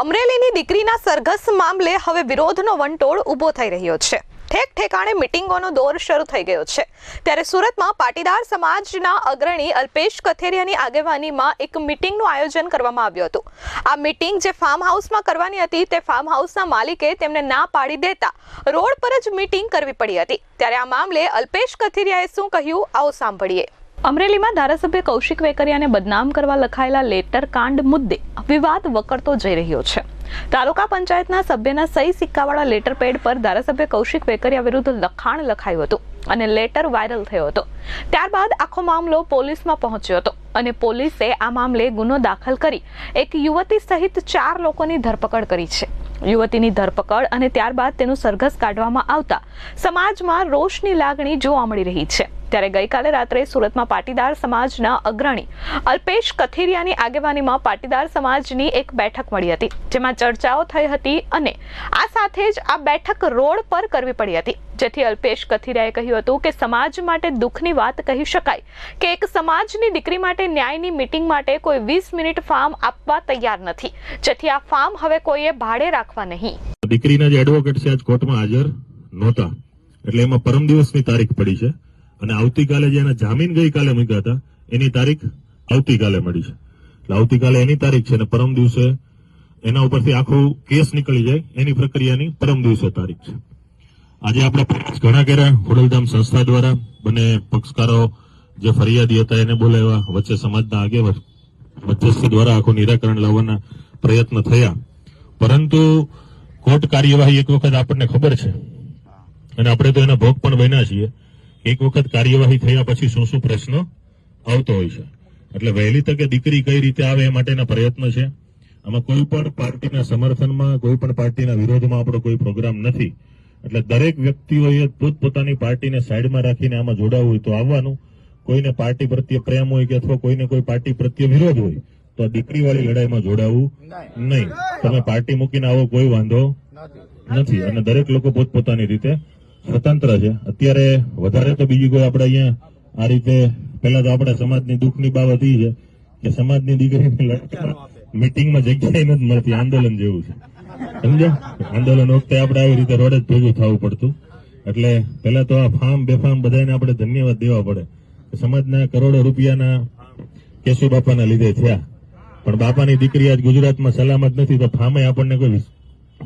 અમરેલીની દીકરીના સરઘસ મામલે હવે વિરોધનો વંટોળ ઊભો થઈ રહ્યો છે. ઠેક ઠેકાણે મિટિંગોનો દોર શરૂ થઈ ગયો છે. ત્યારે સુરતમાં પાટીદાર સમાજના અગ્રણી અલ્પેશ કથેરિયાની આગેવાનીમાં એક મિટિંગનું આયોજન કરવામાં આવ્યું હતું. આ મિટિંગ જે ફાર્મ હાઉસમાં કરવાની હતી, તે ફાર્મ હાઉસના માલિકે તેમને ના પાડી દેતા રોડ પર જ મિટિંગ કરવી પડી હતી. ત્યારે આ મામલે અલ્પેશ કથેરિયાએ શું કહ્યું, આવો સાંભળીએ. અમરેલીમાં ધારાસભ્ય કૌશિક વેકરિયાને બદનામ કરવા લખાયેલા લેટર કાંડ મુદ્દે વિવાદ વકરતો જઈ રહ્યો છે. તાલુકા પંચાયતના સભ્યના સહી સિક્કાવાળા લેટર પેડ પર ધારાસભ્ય કૌશિક વેકરિયા વિરુદ્ધ લખાણ લખાયું હતું અને લેટર વાયરલ થયો હતો. ત્યારબાદ આખો મામલો પોલીસમાં પહોંચ્યો હતો અને પોલીસે આ મામલે ગુનો દાખલ કરી એક યુવતી સહિત ચાર લોકોની ધરપકડ કરી છે. યુવતીની ધરપકડ અને ત્યારબાદ તેનું સરઘસ કાઢવામાં આવતા સમાજમાં રોષની લાગણી જોવા મળી રહી છે. ત્યારે ગઈકાલે રાત્રે સુરતમાં પાટીદાર સમાજના અગ્રણી અલ્પેશ કથિરિયાની આગેવાનીમાં પાટીદાર સમાજની એક બેઠક મળી હતી, જેમાં ચર્ચાઓ થઈ હતી અને આ સાથે જ આ બેઠક રોડ પર કરવી પડી હતી. જેથી અલ્પેશ કથિરિયાએ કહ્યું હતું કે સમાજ માટે દુઃખની વાત કહી શકાય કે એક સમાજની દીકરી માટે ન્યાયની મિટિંગ માટે કોઈ વીસ મિનિટ ફાર્મ આપવા તૈયાર નથી. જેથી આ ફાર્મ હવે કોઈએ ભાડે રાખવા નહીં. દીકરીના જે એડવોકેટ છે, આજ કોર્ટમાં હાજર નહોતા. એટલે એમાં પરમ દિવસની તારીખ પડી છે. અને આવતીકાલે જે એના જામીન ગઈકાલે મૂક્યા હતા, એની તારીખ આવતીકાલે મળી છે. એટલે આવતીકાલે એની તારીખ છે અને પરમ દિવસે એના ઉપરથી આખો કેસ નીકળી જાય, એની પ્રક્રિયાની પરમ દિવસે તારીખ છે. આજે આપણે ઘણા કર્યા હોડલધામ સંસ્થા દ્વારા બંને પક્ષકારો જે ફરિયાદી હતા એને બોલાવ્યા, વચ્ચે સમાજના આગેવાન, મધ્યસ્થી દ્વારા આખું નિરાકરણ લાવવાના પ્રયત્ન થયા. પરંતુ કોર્ટ કાર્યવાહી એક વખત આપણને ખબર છે. અને આપણે તો એના ભોગ પણ બન્યા છીએ. એક વખત કાર્યવાહી થયા પછી શું શું પ્રશ્ન આવતો હોય છે. એટલે વહેલી તકે દીકરી કઈ રીતે આવે એ માટેના પ્રયત્ન છે. આમાં કોઈ પણ પાર્ટીના સમર્થનમાં કોઈ પણ પાર્ટીના વિરોધમાં આપણો કોઈ પ્રોગ્રામ નથી. એટલે દરેક વ્યક્તિઓએ પોતપોતાની પાર્ટીને સાઈડમાં રાખીને આમાં જોડાવું હોય તો આવવાનું. કોઈને પાર્ટી પ્રત્યે પ્રેમ હોય કે અથવા કોઈને કોઈ પાર્ટી પ્રત્યે વિરોધ હોય તો આ દીકરીવાળી લડાઈમાં જોડાવવું નહીં. તમે પાર્ટી મૂકીને આવો કોઈ વાંધો નથી. અને દરેક લોકો પોતપોતાની રીતે સ્વતંત્ર છે. અત્યારે વધારે તો બીજી કોઈ આપણે અહીંયા આ રીતે, પહેલા તો આપણા સમાજની દુઃખની બાબત એ છે કે સમાજની દીકરીને મિટિંગમાં જગ્યાએ નથી મળતી, આંદોલન જેવું છે. સમજો? આંદોલન વખતે આપણે આવી રીતે રોડે જ ભેગું થવું પડતું. એટલે પહેલા તો આ ફાર્મ બેફામ બધાને આપણે ધન્યવાદ દેવા પડે. સમાજના કરોડો રૂપિયાના કેશુ બાપાના લીધે થયા. પણ બાપાની દીકરી આજ ગુજરાતમાં સલામત નથી, તો ફામે આપણને કોઈ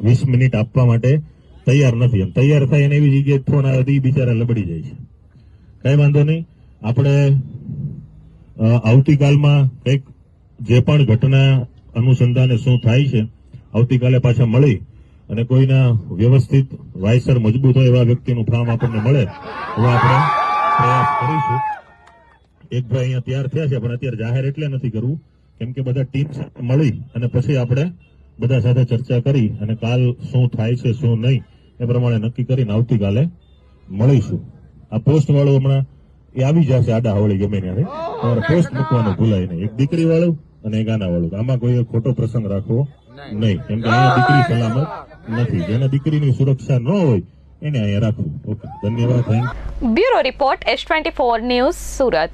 વીસ મિનિટ આપવા માટે તૈયાર નથી. એમ તૈયાર થાય એવી જગ્યાએ ફોન આવે તો એ બિચારા લબડી જાય છે. કઈ વાંધો નહીં. આપણે આવતીકાલમાં કંઈક જે પણ ઘટના અનુસંધાને શું થાય છે, આવતીકાલે પાછા મળી અને કોઈના વ્યવસ્થિત વાયસર મજબૂત હોય એવા વ્યક્તિનું ફાર્મ આપણને મળે, એવા આપણે પ્રયાસ કરીશું. એક ભાઈ અહીંયા તૈયાર થયા છે, પણ અત્યારે જાહેર એટલે નથી કરવું. કેમ કે બધા ટીમ મળી અને પછી આપણે બધા સાથે ચર્ચા કરી અને કાલ શું થાય છે, શું નહીં. એ પ્રમાણે નક્કી કરીને આવતીકાલે મળીશું. આ પોસ્ટ વાળું હમણાં એ આવી જશે આડા હવળી ગમે ત્યારે. તમારે પોસ્ટ મૂકવાનું ભૂલાય નહીં. એક દીકરી વાળું અને એક આના વાળું આમાં કોઈ ખોટો પ્રસંગ રાખવો નહીં. કેમ કે અહીંયા દીકરી સલામત નથી. જેને દીકરીની સુરક્ષા ન હોય એને અહીંયા રાખવું. ઓકે. ધન્યવાદ. Bureau report S twenty four news Surat.